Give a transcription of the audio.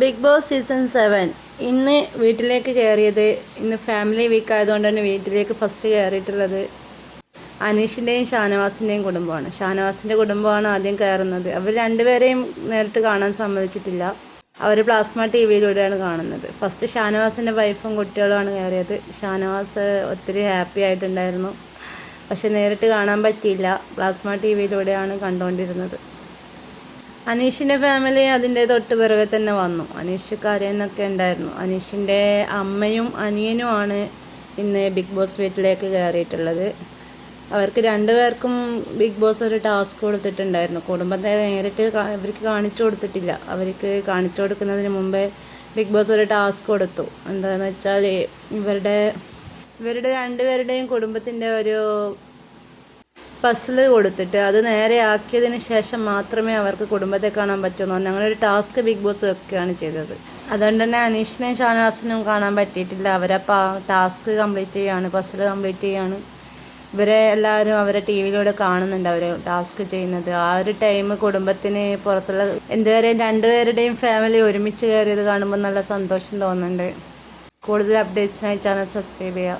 Big boss season seven ഇന്ന് വീട്ടിലേക്ക് കയറിയത് ഇന്ന് ഫാമിലി വീക്ക് ആയതുകൊണ്ട് തന്നെ വീട്ടിലേക്ക് ഫസ്റ്റ് കയറിയിട്ടുള്ളത് അനീഷിന്റെയും ഷാനവാസിന്റെയും കുടുംബമാണ്. ഷാനവാസിന്റെ കുടുംബമാണ് ആദ്യം കയറുന്നത്. അവർ രണ്ടുപേരെയും നേരിട്ട് കാണാൻ സമ്മതിച്ചിട്ടില്ല. അവർ പ്ലാസ്മ ടി വിയിലൂടെയാണ് കാണുന്നത്. ഫസ്റ്റ് ഷാനവാസിന്റെ വൈഫും കുട്ടികളുമാണ് കയറിയത്. ഷാനവാസ് ഒത്തിരി ഹാപ്പി ആയിട്ടുണ്ടായിരുന്നു. പക്ഷെ നേരിട്ട് കാണാൻ പറ്റിയില്ല. പ്ലാസ്മ ടി വിയിലൂടെയാണ് കണ്ടുകൊണ്ടിരുന്നത് അനീഷിന്റെ ഫാമിലി അതിന്റെ തൊട്ട് പിറകെ തന്നെ വന്നു. അനീഷ് കരയെന്നൊക്കെ ഉണ്ടായിരുന്നു. അനീഷിന്റെ അമ്മയും അനിയനുമാണ് ഇന്ന് ബിഗ് ബോസ് വീട്ടിലേക്ക് കയറിയിട്ടുള്ളത്. അവർക്ക് രണ്ടുപേർക്കും ബിഗ് ബോസ് ഒരു ടാസ്ക് കൊടുത്തിട്ടുണ്ടായിരുന്നു. കുടുംബത്തെ നേരിട്ട് അവർക്ക് കാണിച്ചു കൊടുത്തിട്ടില്ല. അവർക്ക് കാണിച്ചു കൊടുക്കുന്നതിന് മുമ്പേ ബിഗ് ബോസ് ഒരു ടാസ്ക് കൊടുത്തു. എന്താണെന്ന് വെച്ചാൽ ഇവരുടെ ഇവരുടെ രണ്ടുപേരുടെയും കുടുംബത്തിന്റെ ഒരു പസിൽ കൊടുത്തിട്ട് അത് നേരെ ആക്കിയതിന് ശേഷം മാത്രമേ അവർക്ക് കുടുംബത്തെ കാണാൻ പറ്റുമെന്ന് അങ്ങനെ ഒരു ടാസ്ക് ബിഗ് ബോസ് ഒക്കെയാണ് ചെയ്തത്. അതുകൊണ്ട് തന്നെ അനീഷിനെയും ഷാനാസിനും കാണാൻ പറ്റിയിട്ടില്ല. അവരപ്പോൾ ആ ടാസ്ക് കംപ്ലീറ്റ് ചെയ്യാണ് പസിൽ കംപ്ലീറ്റ് ചെയ്യാണ്. ഇവരെ എല്ലാവരും അവരെ ടി വിയിലൂടെ കാണുന്നുണ്ട് അവർ ടാസ്ക് ചെയ്യുന്നത്. ആ ഒരു ടൈം കുടുംബത്തിന് പുറത്തുള്ള എന്തുവരെയും രണ്ടുപേരുടെയും ഫാമിലി ഒരുമിച്ച് കയറിയത് കാണുമ്പോൾ നല്ല സന്തോഷം തോന്നുന്നുണ്ട്. കൂടുതൽ അപ്ഡേറ്റ്സിനായി ചാനൽ സബ്സ്ക്രൈബ് ചെയ്യുക.